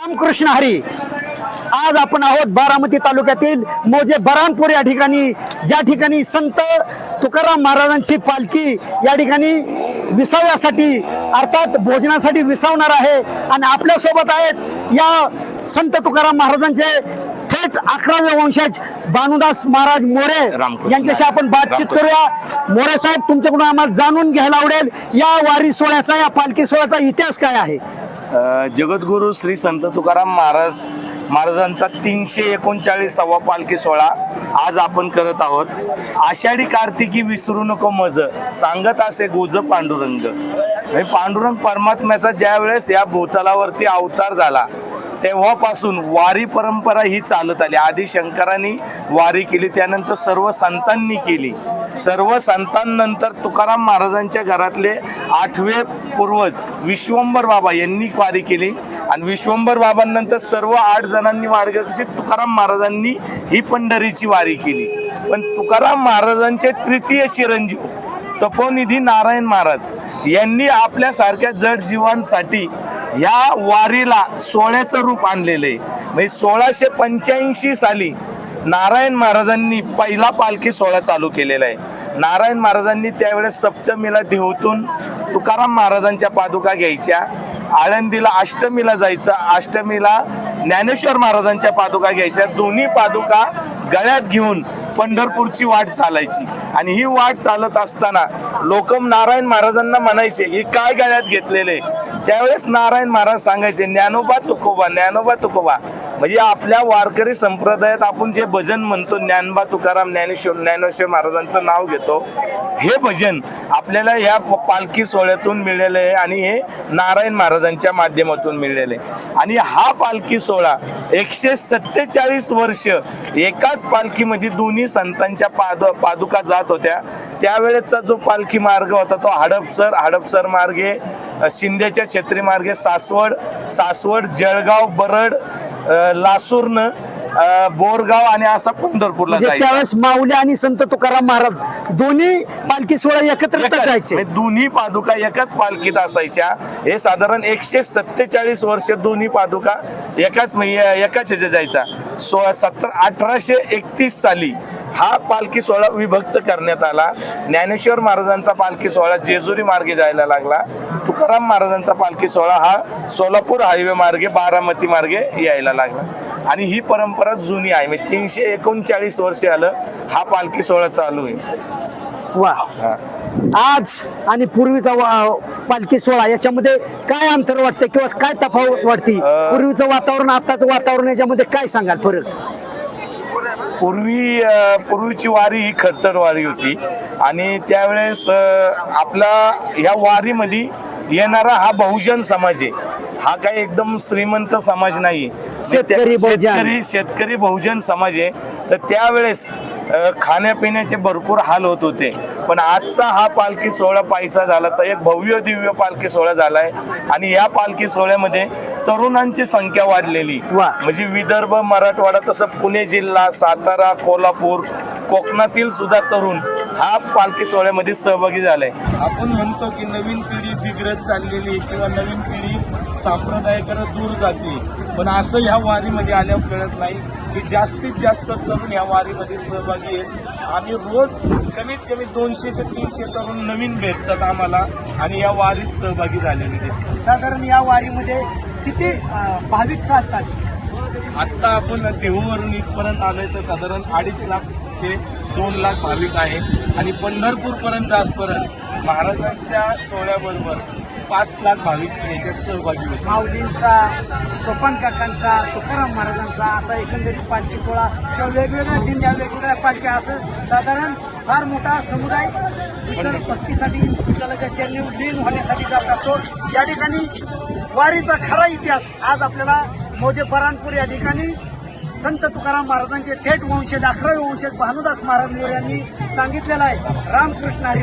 रामकृष्ण हरी. आज आपण आहोत बारामती तालुक्यातील मोजे बरानपूर या ठिकाणी. ज्या ठिकाणी संत तुकाराम महाराजांची पालखी या ठिकाणी विसाव्यासाठी अर्थात भोजनासाठी विसावणार आहे आणि आपल्यासोबत आहेत या संत तुकाराम महाराजांचे थेट अकरावे वंशज भानुदास महाराज मोरे. यांच्याशी आपण बातचीत करूया. मोरे साहेब तुमच्याकडून आम्हाला जाणून घ्यायला आवडेल या वारी सोहळ्याचा या पालखी सोहळ्याचा इतिहास काय आहे? जगद्गुरु श्री संत तुकाराम महाराज महाराजांचा तीनशे एकोणचाळीसावा पालखी सोहळा आज आपण करत आहोत. आषाढी कार्तिकी विसरू नको मज सांगत असे गोज पांडुरंग. पांडुरंग परमात्म्याचा ज्या वेळेस या भूतलावरती अवतार झाला तेव्हापासून वारी परंपरा ही चालत आली. आधी शंकरांनी वारी केली त्यानंतर सर्व संतांनी केली. सर्व संतांनंतर तुकाराम महाराजांच्या घरातले आठवे पूर्वज विश्वंभर बाबा यांनी वारी केली. आणि विश्वंभर बाबांनंतर सर्व आठ जणांनी वारी तुकाराम महाराजांनी ही पंढरीची वारी केली. पण तुकाराम महाराजांचे तृतीय चिरंजीव तपोनिधी नारायण महाराज यांनी आपल्यासारख्या जड जीवांसाठी या वारीला सोळ्याचं रूप आणलेलं. आहे म्हणजे सोळाशे पंच्याऐंशी साली नारायण महाराजांनी पहिला पालखी सोहळा चालू केलेला आहे. नारायण महाराजांनी त्यावेळेस सप्तमीला देहूतून तुकाराम महाराजांच्या पादुका घ्यायच्या आळंदीला अष्टमीला जायचं अष्टमीला ज्ञानेश्वर महाराजांच्या पादुका घ्यायच्या दोन्ही पादुका गळ्यात घेऊन पंढरपूरची वाट चालायची. आणि ही वाट चालत असताना लोक नारायण महाराजांना म्हणायचे की काय गळ्यात घेतलेले? त्यावेळेस नारायण महाराज सांगायचे ज्ञानोबा तुकोबा ज्ञानोबा तुकोबा म्हणजे आपल्या वारकरी संप्रदायात आपण जे भजन म्हणतो ज्ञानबा तुकाराम ज्ञानेश्वर ज्ञानेश्वर महाराजांचं नाव घेतो हे भजन आपल्याला या पालखी सोहळ्यातून मिळालेलं आहे आणि हे नारायण महाराजांच्या माध्यमातून मिळालेलं आहे. आणि हा पालखी सोहळा एकशे सत्तेचाळीस वर्ष एकाच पालखीमध्ये दोन्ही संतांच्या पाद पादुका जात होत्या. त्यावेळेचा जो पालखी मार्ग होता तो हडपसर हडपसर मार्गे अ, शिंदेच्या छत्री मार्गे सासवड सासवड जळगाव बरड अ, बोरगाव आणि असा पंढरपूरला म्हणजे जायचा. त्यावेळेस माऊली आणि संत तुकाराम महाराज दोन्ही पालखी सोहळा एकत्र एकाच- जायचे म्हणजे दोन्ही पादुका एकाच पालखीत असायच्या. हे साधारण एकशे सत्तेचाळीस वर्ष दोन्ही पादुका एकाच म्हणजे एकाच ह्याच्या जायचा. सोळा सत्तर अठराशे एकतीस साली हा पालखी सोहळा विभक्त करण्यात आला. ज्ञानेश्वर महाराजांचा पालखी सोहळा जेजुरी मार्गे जायला लागला. तुकाराम महाराजांचा पालखी सोहळा हा सोलापूर हायवे मार्गे बारामती मार्गे यायला लागला. आणि ही परंपरा जुनी आहे. म्हणजे तीनशे एकोणचाळीस वर्ष आलं हा पालखी सोहळा चालू आहे. वा. आज आणि पूर्वीचा पालखी सोहळा याच्यामध्ये काय अंतर वाटतं किंवा काय तफावत वाटते? पूर्वीचं वातावरण आताचं वातावरण याच्यामध्ये काय सांगाल फरक? पूर्वी पूर्वीची वारी ही खडतर वारी होती. आणि त्यावेळेस आपला ह्या वारीमध्ये येणारा हा बहुजन समाज आहे. हा काही एकदम श्रीमंत समाज नाही. शेतकरी. शेतकरी शेतकरी बहुजन समाज आहे. तर त्यावेळेस खाण्यापिण्याचे भरपूर हाल होत होते. पण आजचा हा पालखी सोहळा पायचा झाला तर एक भव्य दिव्य पालखी सोहळा झालाय. आणि या पालखी सोहळ्यामध्ये तरुणांची संख्या वाढलेली. वा. म्हणजे विदर्भ मराठवाडा तसं पुणे जिल्हा सातारा कोल्हापूर कोकणातील सुद्धा तरुण हा पालखी सोहळ्यामध्ये सहभागी झालाय. आपण म्हणतो की नवीन पिढी बिघडत चाललेली किंवा नवीन पिढी संप्रदायाकडे दूर जाते. पण असं ह्या वारीमध्ये आल्यावर कळत नाही की जास्तीत जास्त तरुण ह्या वारीमध्ये सहभागी आहेत. आणि रोज कमीत कमी दोनशे ते तीनशे तरुण नवीन भेटतात आम्हाला आणि या वारीत सहभागी झालेले दिसतात. साधारण या वारीमध्ये किती भाविक चालतात? आत्ता आपण देहूवरून इथपर्यंत आलोय तर साधारण अडीच लाख ते दोन लाख भाविक आहे. आणि पंढरपूर पर्यंत जासपर्यंत महाराजांच्या सोहळ्याबरोबर पाच लाख भाविक याच्यात सहभागी होते माऊलींचा सोपान काकांचा तुकाराम महाराजांचा असा एकंदरीत पालखी सोहळा किंवा वेगवेगळ्या दिंड्या वेगवेगळ्या पालख्या असं साधारण फार मोठा समुदाय विठ्ठल भक्तीसाठी विठ्ठलाच्या चरणी लीन होण्यासाठी जात असतो. या ठिकाणी वारीचा खरा इतिहास आज आपल्याला मोजे परानपूर या ठिकाणी संत तुकाराम महाराजांचे थेट वंशज अकरावे वंशज भानुदास महाराज यांनी सांगितलेला आहे. रामकृष्ण हरी